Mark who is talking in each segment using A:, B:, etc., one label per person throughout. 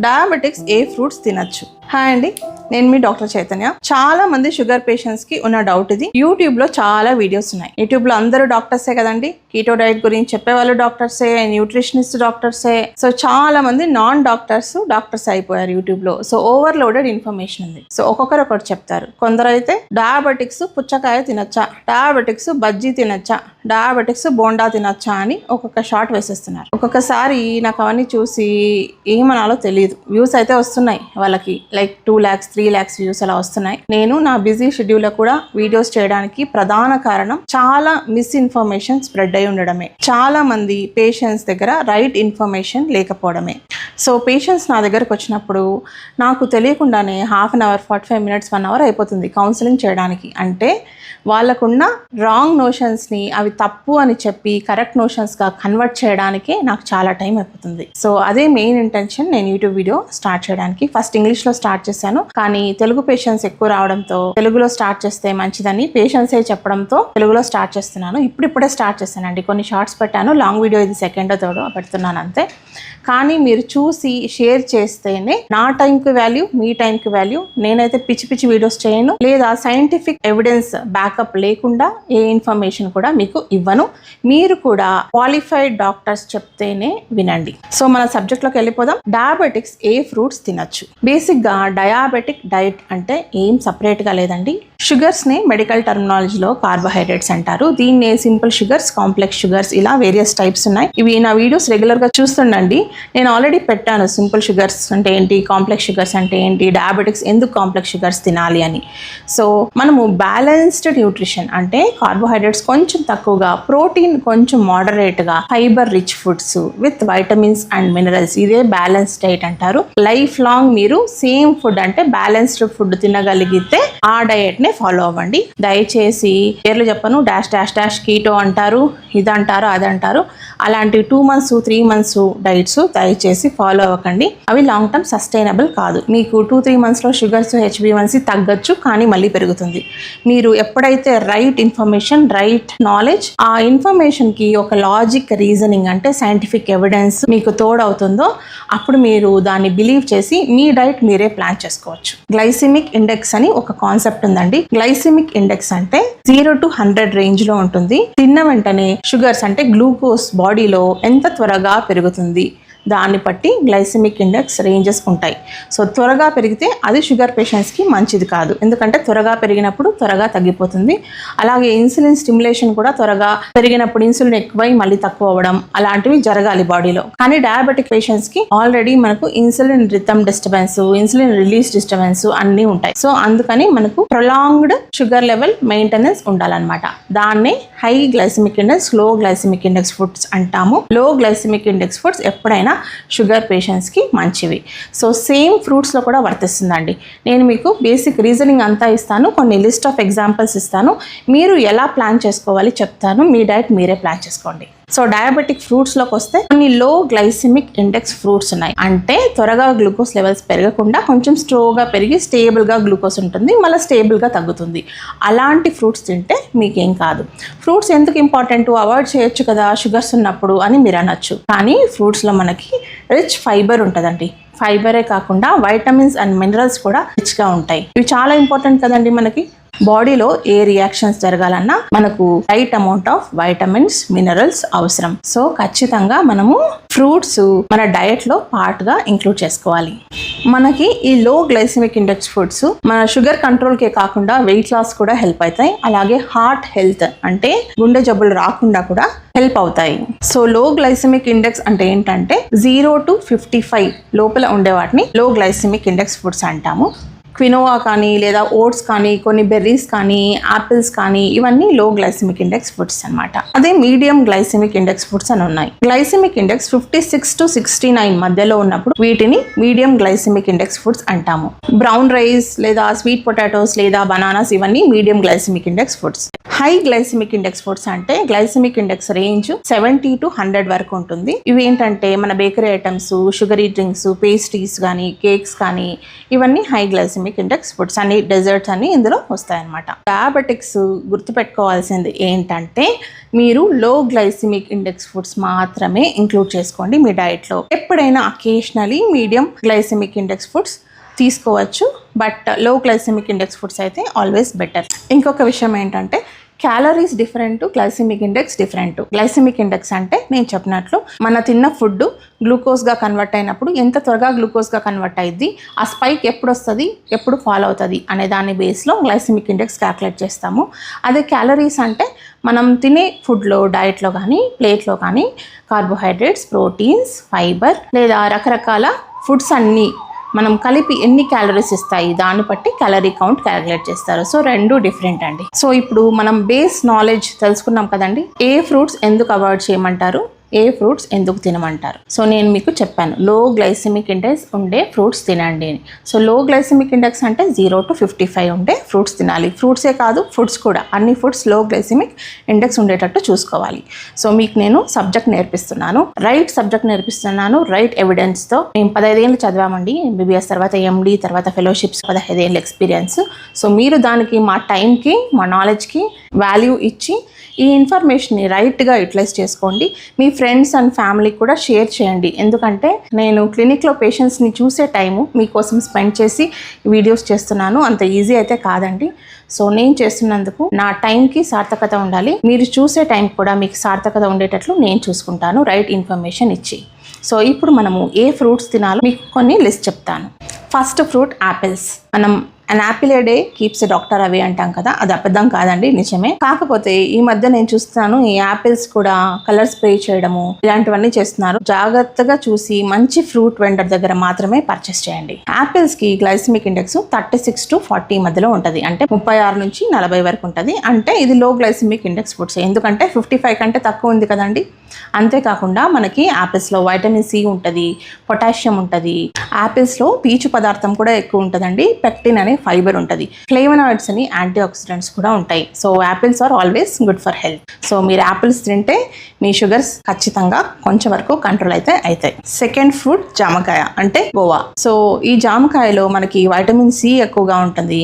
A: Diabetics ఏ fruits తినచ్చు. Hi అండి నేను మీ డాక్టర్ చైతన్య. చాలా మంది షుగర్ పేషెంట్స్కి ఉన్న డౌట్ ఇది. యూట్యూబ్లో చాలా వీడియోస్ ఉన్నాయి. యూట్యూబ్లో అందరూ డాక్టర్సే కదండి. కీటో డైట్ గురించి చెప్పేవాళ్ళు డాక్టర్సే న్యూట్రిషనిస్ట్ డాక్టర్సే సో చాలా మంది నాన్ డాక్టర్స్ డాక్టర్స్ అయిపోయారు యూట్యూబ్లో. సో ఓవర్లోడెడ్ ఇన్ఫర్మేషన్ ఉంది. సో ఒక్కొక్కరు ఒకటి చెప్తారు. కొందరు అయితే డయాబెటిక్స్ పుచ్చకాయ తినచ్చా? డయాబెటిక్స్ బజ్జీ తినచ్చా? డయాబెటిక్స్ బోండా తినచ్చా? అని ఒక్కొక్క షార్ట్ వేసేస్తున్నారు. ఒక్కొక్కసారి నాకు అవన్నీ చూసి ఏమనాలో తెలియదు వ్యూస్ అయితే వస్తున్నాయి వాళ్ళకి. Like two lakhs three lakhs views అలా వస్తున్నాయి. నేను నా బిజీ షెడ్యూల్లో కూడా వీడియోస్ చేయడానికి ప్రధాన కారణం చాలా మిస్ఇన్ఫర్మేషన్ స్ప్రెడ్ అయి ఉండడమే. చాలా మంది పేషెంట్స్ దగ్గర రైట్ ఇన్ఫర్మేషన్ లేకపోవడమే. సో పేషెంట్స్ నా దగ్గరకు వచ్చినప్పుడు నాకు తెలియకుండానే half an hour forty five minutes one hour అయిపోతుంది కౌన్సిలింగ్ చేయడానికి. అంటే వాళ్ళకున్న రాంగ్ నోషన్స్ని అవి తప్పు అని చెప్పి కరెక్ట్ నోషన్స్గా కన్వర్ట్ చేయడానికే నాకు చాలా టైం అయిపోతుంది. సో అదే మెయిన్ ఇంటెన్షన్ నేను యూట్యూబ్ వీడియో స్టార్ట్ చేయడానికి. ఫస్ట్ ఇంగ్లీష్లో స్టార్ట్ చేశాను. కానీ తెలుగు పేషెంట్స్ ఎక్కువ రావడంతో తెలుగులో స్టార్ట్ చేస్తే మంచిదని పేషెంట్సే చెప్పడంతో తెలుగులో స్టార్ట్ చేస్తున్నాను. ఇప్పుడిప్పుడే స్టార్ట్ చేశానండి. కొన్ని షార్ట్స్ పెట్టాను. లాంగ్ వీడియో ఇది సెకండ్ థర్డ్ పెడుతున్నాను అంతే. కానీ మీరు చూ చూసి షేర్ చేస్తేనే నా టైంకి వాల్యూ మీ టైంకి వాల్యూ. నేనైతే పిచ్చి పిచ్చి వీడియోస్ చేయను. లేదా సైంటిఫిక్ ఎవిడెన్స్ బ్యాకప్ లేకుండా ఏ ఇన్ఫర్మేషన్ కూడా మీకు ఇవ్వను. మీరు కూడా క్వాలిఫైడ్ డాక్టర్స్ చెప్తేనే వినండి. సో మన సబ్జెక్ట్లోకి వెళ్ళిపోదాం. డయాబెటిక్స్ ఏ ఫ్రూట్స్ తినచ్చు? బేసిక్గా డయాబెటిక్ డైట్ అంటే ఏం సపరేట్గా లేదండి. షుగర్స్ని మెడికల్ టర్మినాలజీలో కార్బోహైడ్రేట్స్ అంటారు. దీన్ని సింపుల్ షుగర్స్ కాంప్లెక్స్ షుగర్స్ ఇలా వేరియస్ టైప్స్ ఉన్నాయి. ఇవి నా వీడియోస్ రెగ్యులర్గా చూస్తుండండి. నేను ఆల్రెడీ పెట్టాను. సింపుల్ షుగర్స్ అంటే ఏంటి? కాంప్లెక్స్ షుగర్స్ అంటే ఏంటి? డయాబెటిక్స్ ఎందుకు కాంప్లెక్స్ షుగర్స్ తినాలి అని. సో మనము బ్యాలెన్స్డ్ న్యూట్రిషన్ అంటే కార్బోహైడ్రేట్స్ కొంచెం తక్కువగా ప్రోటీన్ కొంచెం మోడరేట్గా fibre rich foods with vitamins and minerals ఇదే బ్యాలెన్స్ డైట్ అంటారు. లైఫ్ లాంగ్ మీరు సేమ్ ఫుడ్ అంటే బ్యాలెన్స్డ్ ఫుడ్ తినగలిగితే ఆ డయట్నే ఫాలో అవ్వండి. దయచేసి పేర్లు చెప్పను. డాష్ డాష్ డాష్ కీటో అంటారు ఇదంటారు అదంటారు. అలాంటి two months three months diets దయచేసి ఫాలో అవ్వకండి. అవి లాంగ్ టర్మ్ సస్టైనబుల్ కాదు. మీకు టూ త్రీ మంత్స్లో sugars H B one C తగ్గచ్చు కానీ మళ్ళీ పెరుగుతుంది. మీరు ఎప్పుడైతే రైట్ ఇన్ఫర్మేషన్ రైట్ నాలెడ్జ్ ఆ ఇన్ఫర్మేషన్కి ఒక లాజిక్ రీజనింగ్ అంటే సైంటిఫిక్ ఎవిడెన్స్ మీకు తోడవుతుందో అప్పుడు మీరు దాన్ని బిలీవ్ చేసి మీ డైట్ మీరే ప్లాన్ చేసుకోవచ్చు. గ్లైసిమిక్ ఇండెక్స్ అని ఒక కాన్సెప్ట్ ఉందండి. గ్లైసిమిక్ ఇండెక్స్ అంటే జీరో టు హండ్రెడ్ రేంజ్లో ఉంటుంది. తిన్న వెంటనే షుగర్స్ అంటే గ్లూకోజ్ బాడీలో ఎంత త్వరగా పెరుగుతుంది? దాన్ని బట్టి గ్లైసెమిక్ ఇండెక్స్ రేంజెస్ ఉంటాయి. సో త్వరగా పెరిగితే అది షుగర్ పేషెంట్స్కి మంచిది కాదు. ఎందుకంటే త్వరగా పెరిగినప్పుడు త్వరగా తగ్గిపోతుంది. అలాగే ఇన్సులిన్ స్టిమ్యులేషన్ కూడా త్వరగా పెరిగినప్పుడు ఇన్సులిన్ ఎక్కువై మళ్ళీ తక్కువ అవ్వడం అలాంటివి జరగాలి బాడీలో. కానీ డయాబెటిక్ పేషెంట్స్కి ఆల్రెడీ మనకు insulin rhythm disturbance insulin release disturbance అన్నీ ఉంటాయి. సో అందుకని మనకు ప్రొలాంగ్డ్ షుగర్ లెవెల్ మెయింటెనెన్స్ ఉండాలన్నమాట. దాన్నే హై గ్లైసెమిక్ ఇండెక్స్లో గ్లైసెమిక్ ఇండెక్స్ ఫుడ్స్ అంటాము. లో గ్లైసెమిక్ ఇండెక్స్ ఫుడ్స్ ఎప్పుడైనా షుగర్ పేషెంట్స్కి మంచివి. సో సేమ్ ఫ్రూట్స్లో కూడా వర్తిస్తుందండి. నేను మీకు బేసిక్ రీజనింగ్ అంతా ఇస్తాను కొన్ని లిస్ట్ ఆఫ్ ఎగ్జాంపుల్స్ ఇస్తాను. మీరు ఎలా ప్లాన్ చేసుకోవాలి చెప్తాను మీ డైట్ మీరే ప్లాన్ చేసుకోండి. సో డయాబెటిక్ ఫ్రూట్స్లోకి వస్తే కొన్ని లో గ్లైసిమిక్ ఇండెక్స్ ఫ్రూట్స్ ఉన్నాయి. అంటే త్వరగా గ్లూకోజ్ లెవెల్స్ పెరగకుండా కొంచెం స్లోగా పెరిగి స్టేబుల్గా గ్లూకోజ్ ఉంటుంది మళ్ళీ స్టేబుల్గా తగ్గుతుంది. అలాంటి ఫ్రూట్స్ తింటే మీకేం కాదు. ఫ్రూట్స్ ఎందుకు ఇంపార్టెంట్? అవాయిడ్ చేయొచ్చు కదా షుగర్స్ ఉన్నప్పుడు అని మీరు అనొచ్చు. కానీ ఫ్రూట్స్లో మనకి రిచ్ ఫైబర్ ఉంటుందండి. ఫైబరే కాకుండా వైటమిన్స్ అండ్ మినరల్స్ కూడా రిచ్గా ఉంటాయి. ఇవి చాలా ఇంపార్టెంట్ కదండి మనకి. బాడీలో ఏ రియాక్షన్స్ జరగాలన్నా మనకు right amount of vitamins minerals అవసరం. సో ఖచ్చితంగా మనము ఫ్రూట్స్ మన డయట్లో పార్ట్గా ఇంక్లూడ్ చేసుకోవాలి. మనకి ఈ లో గ్లైసెమిక్ ఇండెక్స్ ఫుడ్స్ మన షుగర్ కంట్రోల్ కే కాకుండా వెయిట్ లాస్ కూడా హెల్ప్ అవుతాయి. అలాగే హార్ట్ హెల్త్ అంటే గుండె జబ్బులు రాకుండా కూడా హెల్ప్ అవుతాయి. సో లో గ్లైసెమిక్ ఇండెక్స్ అంటే ఏంటంటే జీరో టు ఫిఫ్టీ ఫైవ్ లోపల ఉండే వాటిని లో గ్లైసెమిక్ ఇండెక్స్ ఫుడ్స్ అంటాము. క్వినోవా కానీ లేదా ఓట్స్ కానీ కొన్ని బెర్రీస్ కానీ ఆపిల్స్ కానీ ఇవన్నీ లో గ్లైసిమిక్ ఇండెక్స్ ఫుడ్స్ అన్నమాట. అదే మీడియం గ్లైసెమిక్ ఇండెక్స్ ఫుడ్స్ అని ఉన్నాయి. Glycemic index fifty six to sixty nine మధ్యలో ఉన్నప్పుడు వీటిని మీడియం గ్లైసెమిక్ ఇండెక్స్ ఫుడ్స్ అంటాము. బ్రౌన్ రైస్ లేదా స్వీట్ పొటాటోస్ లేదా బనానాస్ ఇవన్నీ medium glycemic index foods high glycemic index foods అంటే glycemic index range seventy to hundred వరకు ఉంటుంది. ఇవి ఏంటంటే మన bakery items sugary drinks pastries కానీ కేక్స్ కానీ ఇవన్నీ హై గ్లైసిమిక్ ఇండెక్స్ ఫుడ్స్ అన్ని డెజర్ట్స్ అన్ని ఇందులో వస్తాయన్నమాట. డయాబెటిక్స్ గుర్తుపెట్టుకోవాల్సింది ఏంటంటే మీరు లో గ్లైసిమిక్ ఇండెక్స్ ఫుడ్స్ మాత్రమే ఇంక్లూడ్ చేసుకోండి మీ డైట్లో ఎప్పుడైనా occasionally medium glycemic index foods తీసుకోవచ్చు but low glycemic index foods అయితే ఆల్వేస్ బెటర్ ఇంకొక విషయం ఏంటంటే calories different glycemic index different glycemic index అంటే నేను చెప్పినట్లు మన తిన్న ఫుడ్ గ్లూకోజ్గా కన్వర్ట్ అయినప్పుడు ఎంత త్వరగా గ్లూకోజ్గా కన్వర్ట్ అయ్యింది ఆ స్పైక్ ఎప్పుడు వస్తుంది ఎప్పుడు ఫాలో అవుతుంది అనే దాని బేస్లో గ్లైసెమిక్ ఇండెక్స్ క్యాల్కులేట్ చేస్తాము. అదే క్యాలరీస్ అంటే మనం తినే ఫుడ్లో డైట్లో కానీ ప్లేట్లో కానీ కార్బోహైడ్రేట్స్ ప్రోటీన్స్ ఫైబర్ లేదా రకరకాల ఫుడ్స్ అన్నీ మనం కలిపి ఎన్ని క్యాలరీస్ ఇస్తాయి? దాన్ని బట్టి క్యాలరీ కౌంట్ క్యాలిక్యులేట్ చేస్తారు. సో రెండు డిఫరెంట్ అండి. సో ఇప్పుడు మనం బేస్ నాలెడ్జ్ తెలుసుకున్నాం కదండి. ఏ ఫ్రూట్స్ ఎందుకు అవాయిడ్ చేయమంటారు? ఏ ఫ్రూట్స్ ఎందుకు తినమంటారు? సో నేను మీకు చెప్పాను. లో గ్లైసిమిక్ ఇండెక్స్ ఉండే ఫ్రూట్స్ తినండి అని. సో లో గ్లైసిమిక్ ఇండెక్స్ అంటే జీరో టు ఫిఫ్టీ ఫైవ్ ఉండే ఫ్రూట్స్ తినాలి. ఫ్రూట్సే కాదు ఫుడ్స్ కూడా. అన్ని ఫుడ్స్లో గ్లైసిమిక్ ఇండెక్స్ ఉండేటట్టు చూసుకోవాలి. సో మీకు నేను సబ్జెక్ట్ నేర్పిస్తున్నాను. రైట్ సబ్జెక్ట్ నేర్పిస్తున్నాను. రైట్ ఎవిడెన్స్తో మేము పదహైదేళ్ళు చదివామండి. ఎంబీబీఎస్ తర్వాత ఎండి తర్వాత ఫెలోషిప్స్ పదహైదేళ్ళ ఎక్స్పీరియన్స్. సో మీరు దానికి మా టైంకి మా నాలెడ్జ్కి వాల్యూ ఇచ్చి ఈ ఇన్ఫర్మేషన్ని రైట్గా యూటిలైజ్ చేసుకోండి. మీ ఫ్రెండ్స్ అండ్ ఫ్యామిలీకి కూడా షేర్ చేయండి. ఎందుకంటే నేను క్లినిక్లో పేషెంట్స్ని చూసే టైము మీకోసం స్పెండ్ చేసి వీడియోస్ చేస్తున్నాను. అంత ఈజీ అయితే కాదండి. సో నేను చేస్తున్నందుకు నా టైంకి సార్థకత ఉండాలి. మీరు చూసే టైం కూడా మీకు సార్థకత ఉండేటట్లు నేను చూసుకుంటాను. రైట్ ఇన్ఫర్మేషన్ ఇచ్చి. సో ఇప్పుడు మనము ఏ ఫ్రూట్స్ తినాలో మీకు కొన్ని లిస్ట్ చెప్తాను. ఫస్ట్ ఫ్రూట్ యాపిల్స్ మనం and apple a day keeps doctor అవి అంటాం కదా అది అబద్ధం కాదండి నిజమే. కాకపోతే ఈ మధ్య నేను చూస్తాను ఈ యాపిల్స్ కూడా కలర్ స్ప్రే చేయడము ఇలాంటివన్నీ చేస్తున్నారు. జాగ్రత్తగా చూసి మంచి ఫ్రూట్ వెండర్ దగ్గర మాత్రమే పర్చేస్ చేయండి. యాపిల్స్కి glycemic index thirty six to forty మధ్యలో ఉంటుంది. అంటే ముప్పై ఆరు నుంచి నలభై వరకు ఉంటుంది. అంటే ఇది లో గ్లైసిమిక్ ఇండెక్స్ ఫుడ్స్ ఎందుకంటే ఫిఫ్టీ ఫైవ్ కంటే తక్కువ ఉంది కదండి. అంతేకాకుండా మనకి యాపిల్స్లో వైటమిన్ సి ఉంటుంది పొటాషియం ఉంటుంది. యాపిల్స్లో పీచు పదార్థం కూడా ఎక్కువ ఉంటుందండి. పెక్టిన్ అనే ఫైబర్ ఉంటుంది. ఫ్లేవనాయిడ్స్ అని యాంటీ ఆక్సిడెంట్స్ కూడా ఉంటాయి. So apples are always good for health. So మీరు యాపిల్స్ తింటే మీ షుగర్స్ ఖచ్చితంగా కొంచెం వరకు కంట్రోల్ అయితే అవుతాయి. సెకండ్ ఫ్రూట్ జామకాయ అంటే గోవా సో ఈ జామకాయలో మనకి వైటమిన్ సి ఎక్కువగా ఉంటుంది.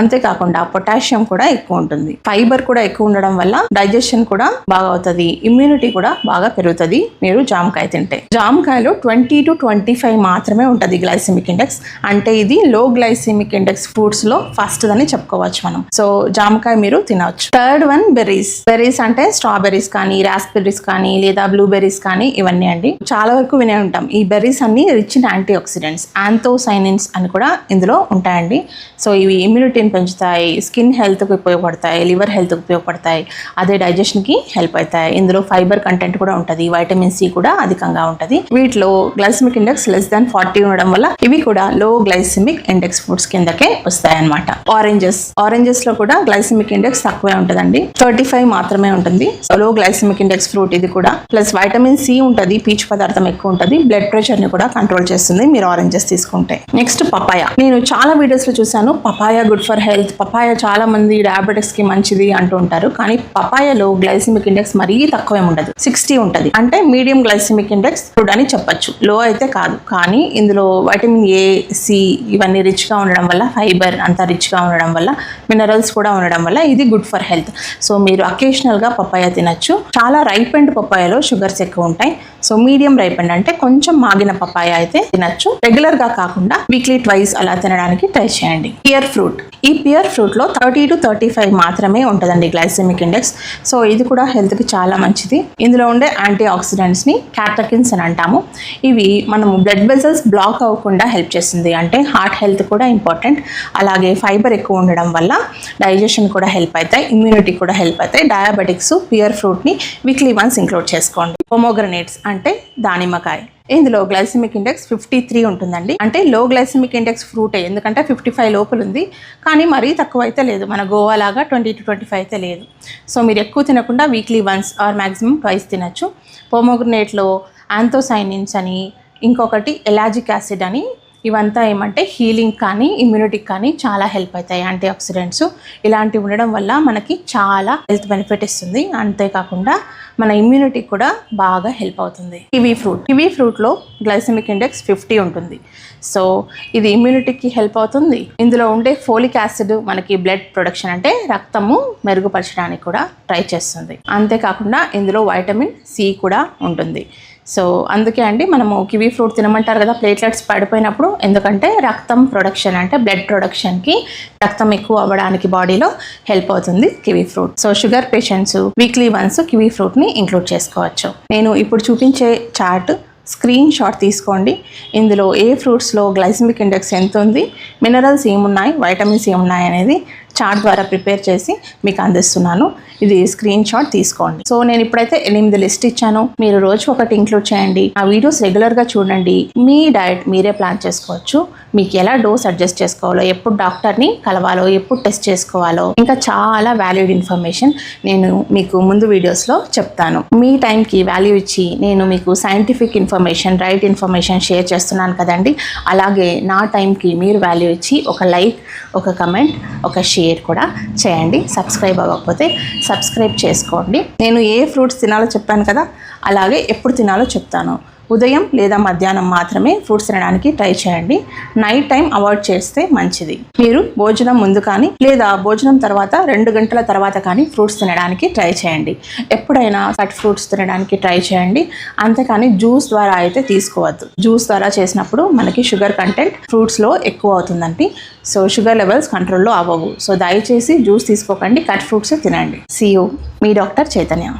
A: అంతేకాకుండా పొటాషియం కూడా ఎక్కువ ఉంటుంది. ఫైబర్ కూడా ఎక్కువ ఉండడం వల్ల డైజెషన్ కూడా బాగా అవుతుంది. ఇమ్యూనిటీ కూడా బాగా పెరుగుతుంది మీరు జామకాయ తింటే. జామకాయలో ట్వంటీ టు ట్వంటీ ఫైవ్ మాత్రమే ఉంటుంది గ్లైసిమిక్ ఇండెక్స్. అంటే ఇది లో గ్లైసిమిక్ ఇండెక్స్ ఫ్రూట్స్లో ఫస్ట్ అని చెప్పుకోవచ్చు మనం. సో జామకాయ మీరు తినవచ్చు థర్డ్ వన్ బెర్రీస్. బెర్రీస్ అంటే స్ట్రాబెర్రీస్ కానీ రాస్బెర్రీస్ కానీ లేదా బ్లూబెర్రీస్ కానీ ఇవన్నీ అండి. చాలా వరకు వినే ఉంటాం. ఈ బెర్రీస్ అన్ని rich in antioxidants anthocyanins అని కూడా ఇందులో ఉంటాయండి. సో ఇవి ఇమ్యూనిటీని పెంచుతాయి స్కిన్ హెల్త్కి ఉపయోగపడతాయి లివర్ హెల్త్కి ఉపయోగపడతాయి. అదే డైజెషన్కి హెల్ప్ అవుతాయి. ఇందులో ఫైబర్ కంటెంట్ కూడా ఉంటుంది. వైటమిన్ సి కూడా అధికంగా ఉంటుంది. వీటిలో glycemic index less than forty ఉండడం వల్ల ఇవి కూడా లో గ్లైసిమిక్ ఇండెక్స్ ఫుడ్స్ కిందకే వస్తాయన్నమాట. ఆరెంజెస్ ఆరెంజెస్లో కూడా గ్లైసిమిక్ ఇండెక్స్ తక్కువే ఉంటుందండి. థర్టీ ఫైవ్ మాత్రమే ఉంటుంది. So low glycemic index fruit ఇది కూడా. ప్లస్ వైటమిన్ సి ఉంటుంది పీచు పదార్థం ఎక్కువ ఉంటుంది. బ్లడ్ ప్రెషర్ని కూడా కంట్రోల్ చేస్తుంది మీరు ఆరెంజెస్ తీసుకుంటే. నెక్స్ట్ పపాయ నేను చాలా వీడియోస్లో చూసాను papaya good for health papaya చాలా మంది డయాబెటిక్స్కి మంచిది అంటూ ఉంటారు. కానీ పపాయలో గ్లైసిమిక్ ఇండెక్స్ మరీ తక్కువే ఉండదు. సిక్స్టీ ఉంటుంది. అంటే మీడియం గ్లైసిమిక్ ఇండెక్స్ ఫుడ్ అని చెప్పొచ్చు. లో అయితే కాదు. కానీ ఇందులో వైటమిన్ ఏ సి ఇవన్నీ రిచ్గా ఉండడం వల్ల ఫైబర్ అంతా రిచ్గా ఉండడం వల్ల మినరల్స్ కూడా ఉండడం వల్ల ఇది గుడ్ ఫర్ హెల్త్. సో మీరు అకేషనల్గా తినచ్చు. చాలా రైప్ అండ్ పప్పాయలో షుగర్స్ ఎక్కువ ఉంటాయి. సో మీడియం రైప్ అండ్ అంటే కొంచెం మాగిన పప్పాయ అయితే తినచ్చు. రెగ్యులర్గా కాకుండా వీక్లీ ట్వైస్ అలా తినడానికి ట్రై చేయండి. పియర్ ఫ్రూట్ ఈ పియర్ ఫ్రూట్లో థర్టీ టు థర్టీ ఫైవ్ మాత్రమే ఉంటుందండి గ్లైసెమిక్ ఇండెక్స్. సో ఇది కూడా హెల్త్కి చాలా మంచిది. ఇందులో ఉండే యాంటీ ఆక్సిడెంట్స్ని క్యాటకిన్స్ అని అంటాము. ఇవి మనము బ్లడ్ వెసల్స్ బ్లాక్ అవ్వకుండా హెల్ప్ చేస్తుంది. అంటే హార్ట్ హెల్త్ కూడా ఇంపార్టెంట్. అలాగే ఫైబర్ ఎక్కువ ఉండడం వల్ల డైజెషన్ కూడా హెల్ప్ అవుతాయి ఇమ్యూనిటీ కూడా హెల్ప్ అవుతాయి. డయాబెటిక్స్ పియర్ ఫ్రూట్ని వీక్లీ వన్స్ ఇంక్లూడ్ చేసుకోండి. హోమోగ్రనేట్స్ అంటే దానిమ్మకాయ. ఇందులో గ్లైసిమిక్ ఇండెక్స్ ఫిఫ్టీ త్రీ ఉంటుందండి. అంటే లో గ్లైసిమిక్ ఇండెక్స్ ఫ్రూటే ఎందుకంటే ఫిఫ్టీ ఫైవ్ లోపల ఉంది. కానీ మరీ తక్కువ అయితే లేదు. మన గోవా లాగా ట్వంటీ టు ట్వంటీ ఫైవ్ అయితే లేదు. సో మీరు ఎక్కువ తినకుండా weekly once or maximum twice తినచ్చు. పోమోగ్రనేట్లో యాంథోసైనిన్స్ అని ఇంకొకటి ఎలాజిక్ యాసిడ్ అని ఇవంతా ఏమంటే హీలింగ్ కానీ ఇమ్యూనిటీకి కానీ చాలా హెల్ప్ అవుతాయి యాంటీ ఆక్సిడెంట్స్ ఇలాంటివి ఉండడం వల్ల మనకి చాలా హెల్త్ బెనిఫిట్ ఇస్తుంది. అంతేకాకుండా మన ఇమ్యూనిటీ కూడా బాగా హెల్ప్ అవుతుంది. Kiwi fruit. కివీ ఫ్రూట్లో గ్లైసెమిక్ ఇండెక్స్ ఫిఫ్టీ ఉంటుంది. సో ఇది ఇమ్యూనిటీకి హెల్ప్ అవుతుంది. ఇందులో ఉండే ఫోలిక్ యాసిడ్ మనకి బ్లడ్ ప్రొడక్షన్ అంటే రక్తము మెరుగుపరచడానికి కూడా ట్రై చేస్తుంది. అంతేకాకుండా ఇందులో వైటమిన్ సి కూడా ఉంటుంది. సో అందుకే అండి మనము కివీ ఫ్రూట్ తినమంటారు కదా ప్లేట్లెట్స్ పడిపోయినప్పుడు ఎందుకంటే రక్తం ప్రొడక్షన్ అంటే బ్లడ్ ప్రొడక్షన్కి రక్తం ఎక్కువ అవ్వడానికి బాడీలో హెల్ప్ అవుతుంది kiwi fruit so sugar patients weekly once kiwi ఫ్రూట్ని include చేసుకోవచ్చు. నేను ఇప్పుడు చూపించే చార్ట్ స్క్రీన్ షాట్ తీసుకోండి. ఇందులో ఏ ఫ్రూట్స్లో గ్లైసమిక్ ఇండెక్స్ ఎంత ఉంది మినరల్స్ ఏమున్నాయి వైటమిన్స్ ఏమున్నాయి అనేది చార్ట్ ద్వారా ప్రిపేర్ చేసి మీకు అందిస్తున్నాను. ఇది స్క్రీన్ షాట్ తీసుకోండి. సో నేను ఇప్పుడైతే ఎనిమిది లిస్ట్ ఇచ్చాను. మీరు రోజు ఒకటి ఇంక్లూడ్ చేయండి. ఆ వీడియోస్ రెగ్యులర్గా చూడండి. మీ డైట్ మీరే ప్లాన్ చేసుకోవచ్చు. మీకు ఎలా డోస్ అడ్జస్ట్ చేసుకోవాలో ఎప్పుడు డాక్టర్ని కలవాలో ఎప్పుడు టెస్ట్ చేసుకోవాలో ఇంకా చాలా వాల్యూడ్ ఇన్ఫర్మేషన్ నేను మీకు ముందు వీడియోస్లో చెప్తాను. మీ టైంకి వాల్యూ ఇచ్చి నేను మీకు scientific information right information share చేస్తున్నాను కదండి. అలాగే నా టైంకి మీరు వాల్యూ ఇచ్చి ఒక లైక్ ఒక కమెంట్ ఒక షేర్ షేర్ కూడా చేయండి. సబ్స్క్రైబ్ అవ్వకపోతే సబ్స్క్రైబ్ చేసుకోండి. నేను ఏ ఫ్రూట్స్ తినాలో చెప్పాను కదా అలాగే ఎప్పుడు తినాలో చెప్తాను. ఉదయం లేదా మధ్యాహ్నం మాత్రమే ఫ్రూట్స్ తినడానికి ట్రై చేయండి. నైట్ టైం అవాయిడ్ చేస్తే మంచిది. మీరు భోజనం ముందు కానీ లేదా భోజనం తర్వాత రెండు గంటల తర్వాత కానీ ఫ్రూట్స్ తినడానికి ట్రై చేయండి. ఎప్పుడైనా కట్ ఫ్రూట్స్ తినడానికి ట్రై చేయండి. అంతేకాని జ్యూస్ ద్వారా అయితే తీసుకోవద్దు. జ్యూస్ ద్వారా చేసినప్పుడు మనకి షుగర్ కంటెంట్ ఫ్రూట్స్లో ఎక్కువ అవుతుందండి. సో షుగర్ లెవెల్స్ కంట్రోల్లో అవ్వవు. సో దయచేసి జ్యూస్ తీసుకోకండి కట్ ఫ్రూట్స్ తినండి. సియూ మీ డాక్టర్ చైతన్య.